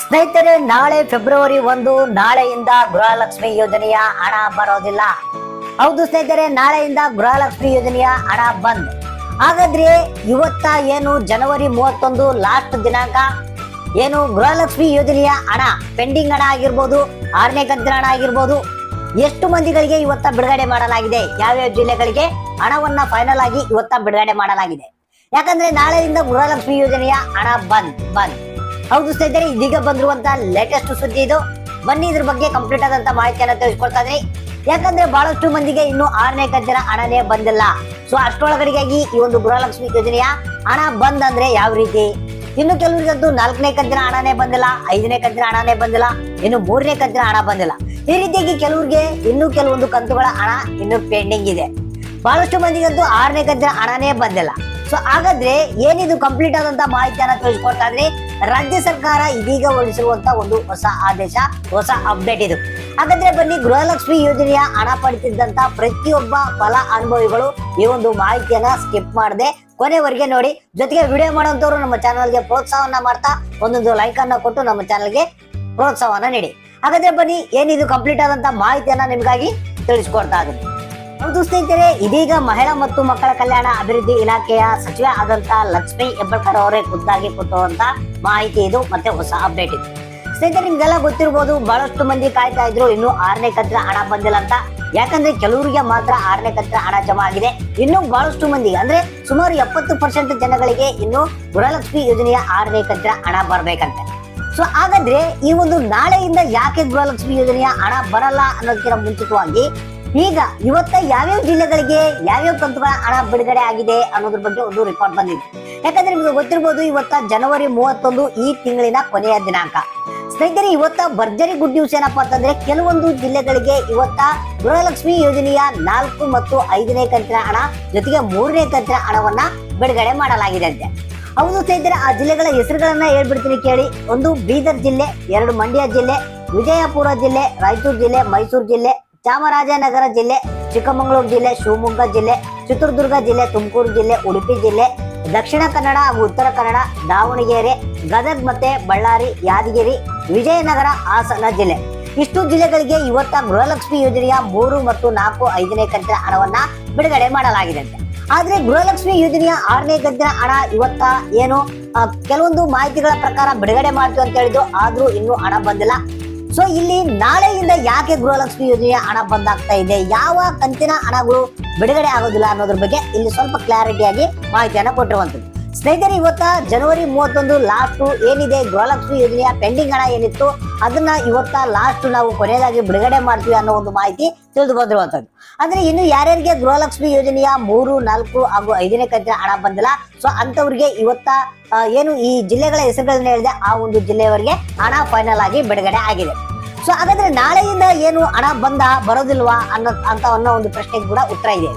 ಸ್ನೇಹಿತರೆ, ನಾಳೆ ಫೆಬ್ರವರಿ ಒಂದು, ನಾಳೆಯಿಂದ ಗೃಹಲಕ್ಷ್ಮಿ ಯೋಜನೆಯ ಹಣ ಬರೋದಿಲ್ಲ. ಹೌದು ಸ್ನೇಹಿತರೆ, ನಾಳೆಯಿಂದ ಗೃಹಲಕ್ಷ್ಮಿ ಯೋಜನೆಯ ಹಣ ಬಂದ್. ಹಾಗಾದ್ರೆ ಇವತ್ತ ಏನು ಜನವರಿ ಮೂವತ್ತೊಂದು ಲಾಸ್ಟ್ ದಿನಾಂಕ? ಏನು ಗೃಹಲಕ್ಷ್ಮಿ ಯೋಜನೆಯ ಹಣ ಪೆಂಡಿಂಗ್ ಹಣ ಆಗಿರ್ಬೋದು, ಆರನೇ ಕಂತಿನ ಹಣ ಆಗಿರ್ಬೋದು? ಎಷ್ಟು ಮಂದಿಗಳಿಗೆ ಇವತ್ತ ಬಿಡುಗಡೆ ಮಾಡಲಾಗಿದೆ? ಯಾವ್ಯಾವ ಜಿಲ್ಲೆಗಳಿಗೆ ಹಣವನ್ನ ಫೈನಲ್ ಆಗಿ ಇವತ್ತ ಬಿಡುಗಡೆ ಮಾಡಲಾಗಿದೆ? ಯಾಕಂದ್ರೆ ನಾಳೆಯಿಂದ ಗೃಹಲಕ್ಷ್ಮಿ ಯೋಜನೆಯ ಹಣ ಬಂದ್ ಬಂದ್. ಹೌದು ಸ್ನೇಹಿತರೆ, ಇದೀಗ ಬಂದಿರುವಂತ ಲೇಟೆಸ್ಟ್ ಸುದ್ದಿ ಇದು. ಬನ್ನಿ ಇದ್ರ ಬಗ್ಗೆ ಕಂಪ್ಲೀಟ್ ಆದಂತ ಮಾಹಿತಿಯನ್ನ ತಿಳಿಸ್ಕೊಡ್ತಾ ಇದ್ರಿ ಯಾಕಂದ್ರೆ ಬಹಳಷ್ಟು ಮಂದಿಗೆ ಇನ್ನು ಆರನೇ ಕಂತಿನ ಹಣನೇ ಬಂದಿಲ್ಲ. ಸೊ ಅಷ್ಟೊಳಗಡೆಗಾಗಿ ಈ ಒಂದು ಗೃಹಲಕ್ಷ್ಮಿ ಯೋಜನೆಯ ಹಣ ಬಂದ್ ಅಂದ್ರೆ ಯಾವ ರೀತಿ? ಇನ್ನು ಕೆಲವರಿಗಂತೂ ನಾಲ್ಕನೇ ಕಂತಿನ ಹಣನೇ ಬಂದಿಲ್ಲ, ಐದನೇ ಕಂತಿನ ಹಣನೇ ಬಂದಿಲ್ಲ, ಇನ್ನು ಮೂರನೇ ಕಂತಿನ ಹಣ ಬಂದಿಲ್ಲ. ಈ ರೀತಿಯಾಗಿ ಕೆಲವರಿಗೆ ಇನ್ನು ಕೆಲವೊಂದು ಕಂತುಗಳ ಹಣ ಇನ್ನು ಪೆಂಡಿಂಗ್ ಇದೆ. ಬಹಳಷ್ಟು ಮಂದಿಗಂತೂ ಆರನೇ ಕಂತಿನ ಹಣನೇ ಬಂದಿಲ್ಲ. ಸೊ ಹಾಗಾದ್ರೆ ಏನಿದು ಕಂಪ್ಲೀಟ್ ಆದಂತ ಮಾಹಿತಿಯನ್ನ ತಿಳಿಸ್ಕೊಡ್ತಾ ಇದ್ರೆ. ರಾಜ್ಯ ಸರ್ಕಾರ ಇದೀಗ ಹೊರಡಿಸಿರುವಂತ ಒಂದು ಹೊಸ ಆದೇಶ, ಹೊಸ ಅಪ್ಡೇಟ್ ಇದು. ಹಾಗಾದ್ರೆ ಬನ್ನಿ, ಗೃಹಲಕ್ಷ್ಮಿ ಯೋಜನೆಯ ಹಣ ಪಡೆದಿದ್ದಂತ ಪ್ರತಿಯೊಬ್ಬ ಫಲ ಅನುಭವಿಗಳು ಈ ಒಂದು ಮಾಹಿತಿಯನ್ನ ಸ್ಕಿಪ್ ಮಾಡದೆ ಕೊನೆವರೆಗೆ ನೋಡಿ. ಜೊತೆಗೆ ವಿಡಿಯೋ ಮಾಡುವಂತವ್ರು ನಮ್ಮ ಚಾನಲ್ಗೆ ಪ್ರೋತ್ಸಾಹವನ್ನ ಮಾಡ್ತಾ ಒಂದೊಂದು ಲೈಕ್ ಅನ್ನ ಕೊಟ್ಟು ನಮ್ಮ ಚಾನಲ್ಗೆ ಪ್ರೋತ್ಸಾಹವನ್ನ ನೀಡಿ. ಹಾಗಾದ್ರೆ ಬನ್ನಿ, ಏನಿದು ಕಂಪ್ಲೀಟ್ ಆದಂತ ಮಾಹಿತಿಯನ್ನ ನಿಮಗಾಗಿ ತಿಳಿಸ್ಕೊಡ್ತಾ ಇದ್ದೀನಿ. ಹೌದು ಸ್ನೇಹಿತರೆ, ಇದೀಗ ಮಹಿಳಾ ಮತ್ತು ಮಕ್ಕಳ ಕಲ್ಯಾಣ ಅಭಿವೃದ್ಧಿ ಇಲಾಖೆಯ ಸಚಿವೆ ಆದಂತ ಲಕ್ಷ್ಮಿ ಹೆಬ್ಬಳ್ಕರ್ ಅವರೇ ಖುದ್ದಾಗಿ ಕೊಟ್ಟುವಂತ ಮಾಹಿತಿ ಇದು ಮತ್ತೆ ಹೊಸ ಅಪ್ಡೇಟ್ ಇದು. ಸ್ನೇಹಿತರೆ, ನಿಮ್ಗೆಲ್ಲ ಗೊತ್ತಿರ್ಬೋದು, ಬಹಳಷ್ಟು ಮಂದಿ ಕಾಯ್ತಾ ಇದ್ರು, ಇನ್ನು ಆರನೇ ಕಂತಿನ ಹಣ ಬಂದಿಲ್ಲ ಅಂತ. ಯಾಕಂದ್ರೆ ಕೆಲವರಿಗೆ ಮಾತ್ರ ಆರನೇ ಕಂತಿನ ಹಣ ಜಮಾ ಆಗಿದೆ. ಇನ್ನು ಬಹಳಷ್ಟು ಮಂದಿ, ಅಂದ್ರೆ ಸುಮಾರು ಎಪ್ಪತ್ತು ಪರ್ಸೆಂಟ್ ಜನಗಳಿಗೆ ಇನ್ನು ಗೃಹಲಕ್ಷ್ಮಿ ಯೋಜನೆಯ ಆರನೇ ಕಂತಿನ ಹಣ ಬರ್ಬೇಕಂತೆ. ಸೊ ಹಾಗಾದ್ರೆ ಈ ಒಂದು ನಾಳೆಯಿಂದ ಯಾಕೆ ಗೃಹಲಕ್ಷ್ಮಿ ಯೋಜನೆಯ ಹಣ ಬರಲ್ಲ ಅನ್ನೋದಕ್ಕಿಂತ ಮುಂಚಿತವಾಗಿ ಈಗ ಇವತ್ತ ಯಾವ್ಯಾವ ಜಿಲ್ಲೆಗಳಿಗೆ ಯಾವ್ಯಾವ ಕಂತುಗಳ ಹಣ ಬಿಡುಗಡೆ ಆಗಿದೆ ಅನ್ನೋದ್ರ ಬಗ್ಗೆ ಒಂದು ರಿಪೋರ್ಟ್ ಬಂದಿದೆ. ಯಾಕಂದ್ರೆ ನಿಮ್ಗೆ ಗೊತ್ತಿರ್ಬೋದು ಇವತ್ತ ಜನವರಿ ಮೂವತ್ತೊಂದು ಈ ತಿಂಗಳಿನ ಕೊನೆಯ ದಿನಾಂಕ. ಸ್ನೇಹಿತರೆ, ಇವತ್ತ ಭರ್ಜರಿ ಗುಡ್ ನ್ಯೂಸ್ ಏನಪ್ಪಾ ಅಂತಂದ್ರೆ ಕೆಲವೊಂದು ಜಿಲ್ಲೆಗಳಿಗೆ ಇವತ್ತ ಗೃಹಲಕ್ಷ್ಮಿ ಯೋಜನೆಯ ನಾಲ್ಕು ಮತ್ತು ಐದನೇ ಕಂತಿನ ಹಣ ಜೊತೆಗೆ ಮೂರನೇ ಕಂತಿನ ಹಣವನ್ನ ಬಿಡುಗಡೆ ಮಾಡಲಾಗಿದೆ ಅಂತೆ. ಹೌದು ಸ್ನೇಹಿತರೆ, ಆ ಜಿಲ್ಲೆಗಳ ಹೆಸರುಗಳನ್ನ ಹೇಳ್ಬಿಡ್ತೀನಿ ಕೇಳಿ. ಒಂದು ಬೀದರ್ ಜಿಲ್ಲೆ, ಎರಡು ಮಂಡ್ಯ ಜಿಲ್ಲೆ, ವಿಜಯಪುರ ಜಿಲ್ಲೆ, ರಾಯಚೂರು ಜಿಲ್ಲೆ, ಮೈಸೂರು ಜಿಲ್ಲೆ ಚಾಮರಾಜನಗರ ಜಿಲ್ಲೆ, ಚಿಕ್ಕಮಗಳೂರು ಜಿಲ್ಲೆ, ಶಿವಮೊಗ್ಗ ಜಿಲ್ಲೆ, ಚಿತ್ರದುರ್ಗ ಜಿಲ್ಲೆ, ತುಮಕೂರು ಜಿಲ್ಲೆ, ಉಡುಪಿ ಜಿಲ್ಲೆ, ದಕ್ಷಿಣ ಕನ್ನಡ ಹಾಗೂ ಉತ್ತರ ಕನ್ನಡ, ದಾವಣಗೆರೆ, ಗದಗ್ ಮತ್ತೆ ಬಳ್ಳಾರಿ, ಯಾದಗಿರಿ, ವಿಜಯನಗರ ಹಾಸನ ಜಿಲ್ಲೆ. ಇಷ್ಟು ಜಿಲ್ಲೆಗಳಿಗೆ ಇವತ್ತ ಗೃಹಲಕ್ಷ್ಮಿ ಯೋಜನೆಯ ಮೂರು ಮತ್ತು ನಾಲ್ಕು ಐದನೇ ಕಂತಿನ ಹಣವನ್ನ ಬಿಡುಗಡೆ ಮಾಡಲಾಗಿದೆ ಆದ್ರೆ ಗೃಹಲಕ್ಷ್ಮಿ ಯೋಜನೆಯ ಆರನೇ ಕಂತಿನ ಹಣ ಇವತ್ತ ಏನು? ಕೆಲವೊಂದು ಮಾಹಿತಿಗಳ ಪ್ರಕಾರ ಬಿಡುಗಡೆ ಮಾಡ್ತು ಅಂತ ಹೇಳಿದ್ರು ಆದ್ರೂ ಇನ್ನೂ ಹಣ ಬಂದಿಲ್ಲ. ಸೊ ಇಲ್ಲಿ ನಾಳೆಯಿಂದ ಯಾಕೆ ಗೃಹಲಕ್ಷ್ಮಿ ಯೋಜನೆಯ ಹಣ ಬಂದಾಗ್ತಾ ಇದೆ? ಯಾವ ಕಂತಿನ ಹಣಗಳು ಬಿಡುಗಡೆ ಆಗೋದಿಲ್ಲ ಅನ್ನೋದ್ರ ಬಗ್ಗೆ ಇಲ್ಲಿ ಸ್ವಲ್ಪ ಕ್ಲಾರಿಟಿ ಕ್ಲಾರಿಟಿಯಾಗಿ ಮಾಹಿತಿಯನ್ನು ಕೊಟ್ಟಿರುವಂತದ್ದು ಸ್ನೇಹಿತರೆ, ಇವತ್ತ ಜನವರಿ ಮೂವತ್ತೊಂದು ಲಾಸ್ಟ್ ಏನಿದೆ? ಗೃಹಲಕ್ಷ್ಮಿ ಯೋಜನೆಯ ಪೆಂಡಿಂಗ್ ಹಣ ಏನಿತ್ತು? ಅದನ್ನ ಇವತ್ತ ಲಾಸ್ಟ್ ನಾವು ಕೊನೆಯದಾಗಿ ಬಿಡುಗಡೆ ಮಾಡ್ತೀವಿ ಅನ್ನೋ ಒಂದು ಮಾಹಿತಿ ತಿಳಿದು ಬಂದಿರುವಂತದ್ದು. ಅಂದ್ರೆ ಇನ್ನು ಯಾರ್ಯಾರಿಗೆ ಗೃಹಲಕ್ಷ್ಮಿ ಯೋಜನೆಯ ಮೂರು, ನಾಲ್ಕು ಹಾಗೂ ಐದನೇ ಕಂತಿನ ಹಣ ಬಂದಿಲ್ಲ, ಸೊ ಅಂತವ್ರಿಗೆ ಇವತ್ತ ಏನು ಈ ಜಿಲ್ಲೆಗಳ ಹೆಸರುಗಳನ್ನ ಹೇಳಿದೆ, ಆ ಒಂದು ಜಿಲ್ಲೆಯವರಿಗೆ ಹಣ ಫೈನಲ್ ಆಗಿ ಬಿಡುಗಡೆ ಆಗಿದೆ. ಸೊ ಹಾಗಾದ್ರೆ ನಾಳೆಯಿಂದ ಏನು ಹಣ ಬಂದ, ಬರೋದಿಲ್ವಾ ಅನ್ನೋ, ಅಂತ ಅನ್ನೋ ಒಂದು ಪ್ರಶ್ನೆಗೆ ಕೂಡ ಉತ್ತರ ಇದೆ.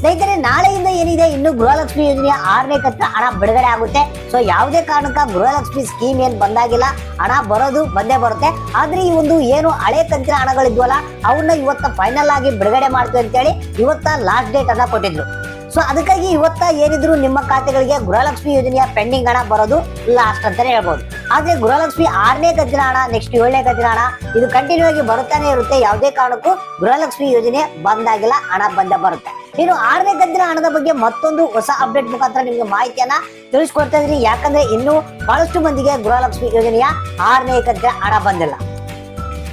ಸ್ನೇಹಿತರೆ, ನಾಳೆಯಿಂದ ಏನಿದೆ? ಇನ್ನು ಗೃಹಲಕ್ಷ್ಮಿ ಯೋಜನೆಯ ಆರನೇ ಕಂತಿನ ಹಣ ಬಿಡುಗಡೆ ಆಗುತ್ತೆ. ಸೊ ಯಾವುದೇ ಕಾರಣಕ್ಕ ಗೃಹಲಕ್ಷ್ಮಿ ಸ್ಕೀಮ್ ಏನ್ ಬಂದಾಗಿಲ್ಲ. ಹಣ ಬರೋದು ಬಂದೇ ಬರುತ್ತೆ. ಆದ್ರೆ ಈ ಒಂದು ಏನು ಹಳೆ ಕಂತಿನ ಹಣಗಳಿದ್ವಲ್ಲ ಅವನ್ನ ಇವತ್ತ ಫೈನಲ್ ಆಗಿ ಬಿಡುಗಡೆ ಮಾಡ್ತೀವಿ ಅಂತೇಳಿ ಇವತ್ತ ಲಾಸ್ಟ್ ಡೇಟ್ ಅನ್ನ ಕೊಟ್ಟಿದ್ರು. ಸೊ ಅದಕ್ಕಾಗಿ ಇವತ್ತ ಏನಿದ್ರು ನಿಮ್ಮ ಖಾತೆಗಳಿಗೆ ಗೃಹಲಕ್ಷ್ಮಿ ಯೋಜನೆಯ ಪೆಂಡಿಂಗ್ ಹಣ ಬರೋದು ಲಾಸ್ಟ್ ಅಂತಾನೆ ಹೇಳ್ಬೋದು. ಆದ್ರೆ ಗೃಹಲಕ್ಷ್ಮಿ ಆರನೇ ಹಣ ನೆಕ್ಸ್ಟ್ ಏಳನೇ ಹಣ, ಇದು ಕಂಟಿನ್ಯೂ ಆಗಿ ಬರುತ್ತಾನೆ ಇರುತ್ತೆ. ಯಾವುದೇ ಕಾರಣಕ್ಕೂ ಗೃಹಲಕ್ಷ್ಮಿ ಯೋಜನೆ ಬಂದಾಗಿಲ್ಲ ಹಣ ಬಂದ ಬರುತ್ತೆ. ಇನ್ನು ಆರನೇ ಕಂತಿನ ಹಣದ ಬಗ್ಗೆ ಮತ್ತೊಂದು ಹೊಸ ಅಪ್ಡೇಟ್ ಮುಖಾಂತರ ನಿಮಗೆ ಮಾಹಿತಿಯನ್ನ ತಿಳಿಸ್ಕೊಡ್ತಾ ಇದ್ರಿ ಯಾಕಂದ್ರೆ ಇನ್ನು ಬಹಳಷ್ಟು ಮಂದಿಗೆ ಗೃಹಲಕ್ಷ್ಮಿ ಯೋಜನೆಯ ಆರನೇ ಕಂತಿನ ಹಣ ಬಂದಿಲ್ಲ.